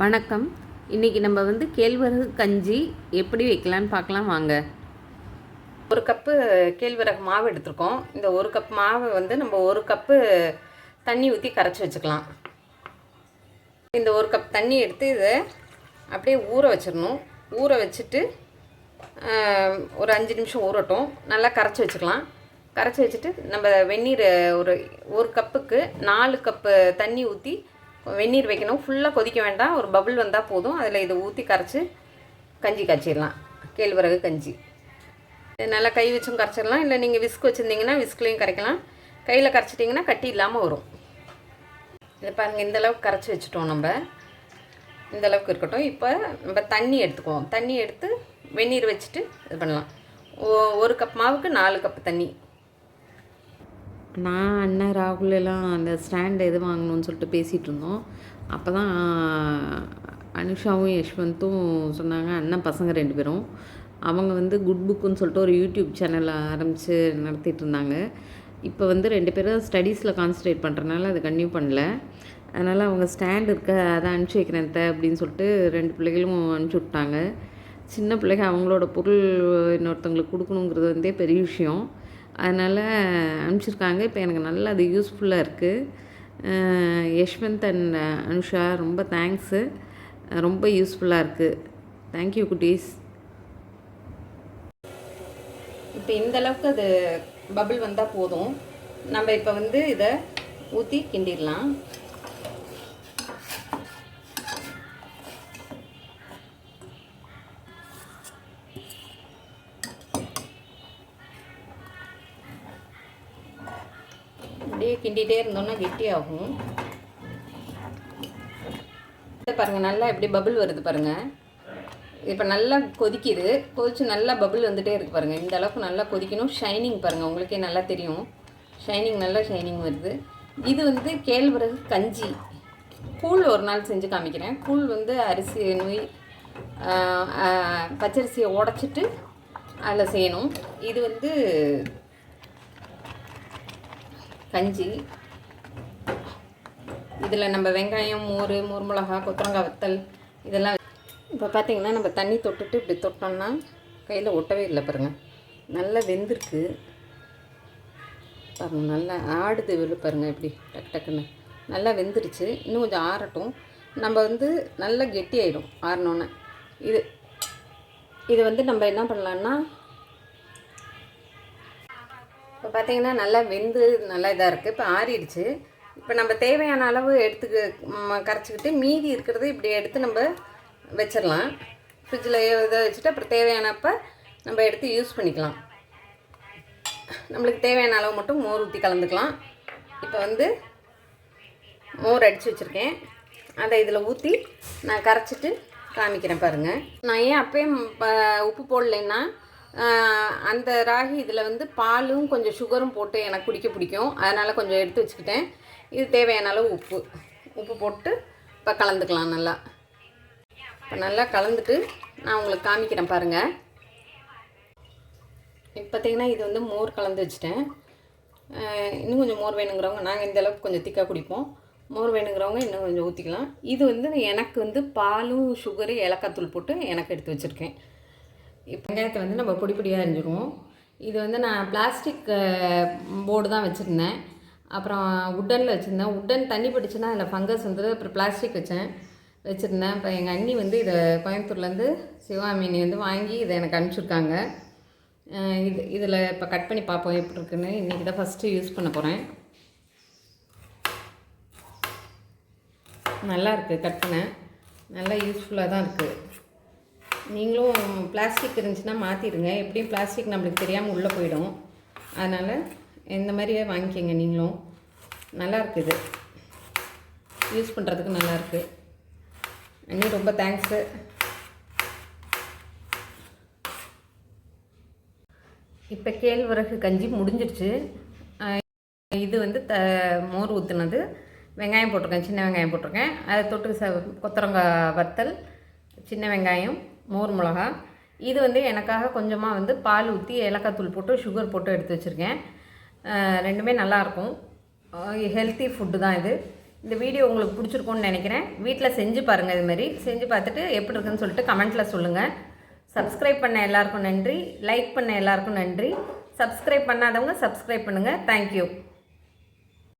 வணக்கம். இன்றைக்கி நம்ம வந்து கேழ்வரகு கஞ்சி எப்படி வைக்கலான்னு பார்க்கலாம் வாங்க. ஒரு கப்பு கேழ்வரகு மாவு எடுத்திருக்கோம். இந்த ஒரு கப் மாவை வந்து நம்ம ஒரு கப்பு தண்ணி ஊற்றி கரைச்சி வச்சுக்கலாம். இந்த ஒரு கப் தண்ணி எடுத்து இதை அப்படியே ஊற வச்சிடணும். ஊற வச்சுட்டு ஒரு அஞ்சு நிமிஷம் ஊறட்டும். நல்லா கரைச்சி வச்சுக்கலாம். கரைச்சி வச்சுட்டு நம்ம வெந்நீர் ஒரு ஒரு கப்புக்கு நாலு கப்பு தண்ணி ஊற்றி வெந்நீர் வைக்கணும். ஃபுல்லாக கொதிக்க வேண்டாம். ஒரு பபுள் வந்தால் போதும். அதில் இதை ஊற்றி கரைச்சி கஞ்சி காய்ச்சிடலாம். கேழ்வரகு கஞ்சி. நல்லா கை வச்சும் கரைச்சிடலாம். இல்லை நீங்கள் விஸ்க் வச்சுருந்தீங்கன்னா விஸ்க்லேயும் கரைக்கலாம். கையில் கரைச்சிட்டிங்கன்னா கட்டி இல்லாமல் வரும். இதை பாருங்கள் இந்த அளவுக்கு கரைச்சி வச்சுட்டோம் நம்ம. இந்தளவுக்கு இருக்கட்டும். இப்போ நம்ம தண்ணி எடுத்துக்குவோம். தண்ணி எடுத்து வெந்நீர் வச்சுட்டு இது பண்ணலாம். ஓ- ஒரு கப் மாவுக்கு நாலு கப் தண்ணி. நான் அண்ணன் ராகுல் எல்லாம் அந்த ஸ்டாண்ட் எது வாங்கணும்னு சொல்லிட்டு பேசிகிட்டு இருந்தோம். அப்போ தான் அனுஷாவும் யஷ்வந்தும் சொன்னாங்க அண்ணன் பசங்க ரெண்டு பேரும். அவங்க வந்து குட் புக்குன்னு சொல்லிட்டு ஒரு யூடியூப் சேனல் ஆரம்பித்து நடத்திட்டு இருந்தாங்க. இப்போ வந்து ரெண்டு பேரும் ஸ்டடீஸில் கான்சன்ட்ரேட் பண்ணுறனால அதை கன்டினியூ பண்ணல. அதனால் அவங்க ஸ்டாண்ட் இருக்க அதை அனுப்பிச்சி வைக்கிறேன் த அப்படின்னு சொல்லிட்டு ரெண்டு பிள்ளைகளும் அனுப்பிச்சி விட்டாங்க. சின்ன பிள்ளைங்க அவங்களோட பொருள் இன்னொருத்தவங்களுக்கு கொடுக்கணுங்கிறது வந்தே பெரிய விஷயம். அதனால் அனுப்பிச்சிருக்காங்க. இப்போ எனக்கு நல்லா அது யூஸ்ஃபுல்லாக இருக்குது யஷ்வந்த் அண்ட் அனுஷா ரொம்ப தேங்க்ஸு ரொம்ப யூஸ்ஃபுல்லாக இருக்குது தேங்க்யூ குட்டீஸ். இப்போ இந்த அளவுக்கு அது பபிள் வந்தால் போதும். நம்ம இப்போ வந்து இதை ஊற்றி கிண்டிடலாம் அப்படியே கிண்டிகிட்டே இருந்தோம்னா கெட்டியாகும். இதை பாருங்கள் நல்லா எப்படி பபுள் வருது பாருங்கள் இப்போ நல்லா கொதிக்குது. கொதித்து நல்லா பபுள் வந்துகிட்டே இருக்குது பாருங்கள் இந்த அளவுக்கு நல்லா கொதிக்கணும். ஷைனிங் பாருங்கள் உங்களுக்கே நல்லா தெரியும். ஷைனிங் நல்லா ஷைனிங் வருது. இது வந்து கேழ்வரகு கஞ்சி. கூழ் ஒரு நாள் செஞ்சு காமிக்கிறேன். கூழ் வந்து அரிசி நொய் பச்சரிசியை உடச்சிட்டு அதில் செய்யணும். இது வந்து கஞ்சி. இதில் நம்ம வெங்காயம் மோர் மோர் மிளகா கொத்தரங்காய் வத்தல் இதெல்லாம் இப்போ பார்த்திங்கன்னா நம்ம தண்ணி தொட்டுட்டு இப்படி தொட்டோம்னா கையில் ஒட்டவே இல்லை பாருங்கள் நல்லா வெந்திருக்கு. பாருங்கள் நல்லா ஆடுது வெளில பாருங்க இப்படி டக்கு டக்குன்னு. நல்லா வெந்துருச்சு. இன்னும் கொஞ்சம் ஆறட்டும். நம்ம வந்து நல்லா கெட்டி ஆகிடும் ஆறினோன்னே இது இதை வந்து நம்ம என்ன பண்ணலான்னா பார்த்தீங்கன்னா நல்லா வெந்து நல்லா இதாக இருக்குது இப்போ ஆறிடுச்சு. இப்போ நம்ம தேவையான அளவு எடுத்துக்க கரைச்சிக்கிட்டு மீதி இருக்கிறத இப்படி எடுத்து நம்ம வச்சிடலாம். ஃப்ரிட்ஜில் இதை வச்சுட்டு அப்புறம் தேவையானப்போ நம்ம எடுத்து யூஸ் பண்ணிக்கலாம். நம்மளுக்கு தேவையான அளவு மட்டும் மோர் ஊற்றி கலந்துக்கலாம். இப்போ வந்து மோர் அடித்து வச்சுருக்கேன். அதை இதில் ஊற்றி நான் கரைச்சிட்டு காமிக்கிறேன் பாருங்கள் நான் ஏன் அப்போயே உப்பு போடலைன்னா அந்த ராகி இதில் வந்து பாலும் கொஞ்சம் சுகரும் போட்டு எனக்கு குடிக்க பிடிக்கும். அதனால் கொஞ்சம் எடுத்து வச்சுக்கிட்டேன். இது தேவையான அளவு உப்பு. உப்பு போட்டு இப்போ கலந்துக்கலாம் நல்லா. இப்போ நல்லா கலந்துட்டு நான் உங்களுக்கு காமிக்கிறேன் பாருங்கள் இப்போ பார்த்தீங்கன்னா இது வந்து மோர் கலந்து வச்சுட்டேன். இன்னும் கொஞ்சம் மோர் வேணுங்கிறவங்க நாங்கள் இந்த அளவுக்கு கொஞ்சம் திக்காக குடிப்போம். மோர் வேணுங்கிறவங்க இன்னும் கொஞ்சம் ஊற்றிக்கலாம் இது வந்து எனக்கு வந்து பாலும் சுகரு ஏலக்காய் தூள் போட்டு எனக்கு எடுத்து வச்சுருக்கேன். வெங்காயத்தை வந்து நம்ம பொடி பொடியாக அரிஞ்சிருவோம். இது வந்து நான் பிளாஸ்டிக் போர்டு தான் வச்சுருந்தேன். அப்புறம் உட்டனில் வச்சுருந்தேன். உட்டன் தண்ணி பிடிச்சுன்னா அதில் ஃபங்கஸ் வந்து அப்புறம் பிளாஸ்டிக் வச்சேன். வச்சுருந்தேன். இப்போ எங்கள் அண்ணி வந்து இதை கோயம்புத்தூர்லேருந்து சிவாமீனி வந்து வாங்கி இதை எனக்கு அனுப்பிச்சிருக்காங்க. இது இதில் இப்போ கட் பண்ணி பார்ப்போம் எப்படி இருக்குன்னு. இன்றைக்கி தான் ஃபஸ்ட்டு யூஸ் பண்ண போகிறேன் நல்லா இருக்குது கட் பண்ண. நல்லா யூஸ்ஃபுல்லாக தான் இருக்குது நீங்களும் பிளாஸ்டிக் இருந்துச்சுன்னா மாற்றிடுங்க எப்படியும் பிளாஸ்டிக் நம்மளுக்கு தெரியாமல் உள்ளே போயிடும். அதனால் இந்த மாதிரியே வாங்கிக்கோங்க நீங்களும். நல்லா இருக்குது. யூஸ் பண்ணுறதுக்கு நல்லா இருக்குது அண்ணி ரொம்ப தேங்க்ஸு இப்போ கேழ்வரகு கஞ்சி முடிஞ்சிருச்சு. இது வந்து த மோர் ஊற்றுனது வெங்காயம் போட்டிருக்கேன். சின்ன வெங்காயம் போட்டிருக்கேன். அதை தொட்டு ச கொத்தரங்காய் வத்தல் சின்ன வெங்காயம் மோர் மிளகா. இது வந்து எனக்காக கொஞ்சமாக வந்து பால் ஊற்றி ஏலக்காய் தூள் போட்டு சுகர் போட்டு எடுத்து வச்சுருக்கேன். ரெண்டுமே நல்லாயிருக்கும் ஹெல்த்தி ஃபுட்டு தான் இது. இந்த வீடியோ உங்களுக்கு பிடிச்சிருக்கும்னு நினைக்கிறேன். வீட்டில் செஞ்சு பாருங்கள் இதுமாரி செஞ்சு பார்த்துட்டு எப்படி இருக்குன்னு சொல்லிட்டு கமெண்ட்டில் சொல்லுங்கள் சப்ஸ்கிரைப் பண்ண எல்லாருக்கும் நன்றி. லைக் பண்ண எல்லாருக்கும் நன்றி. சப்ஸ்கிரைப் பண்ணாதவங்க சப்ஸ்கிரைப் பண்ணுங்கள் தேங்க்யூ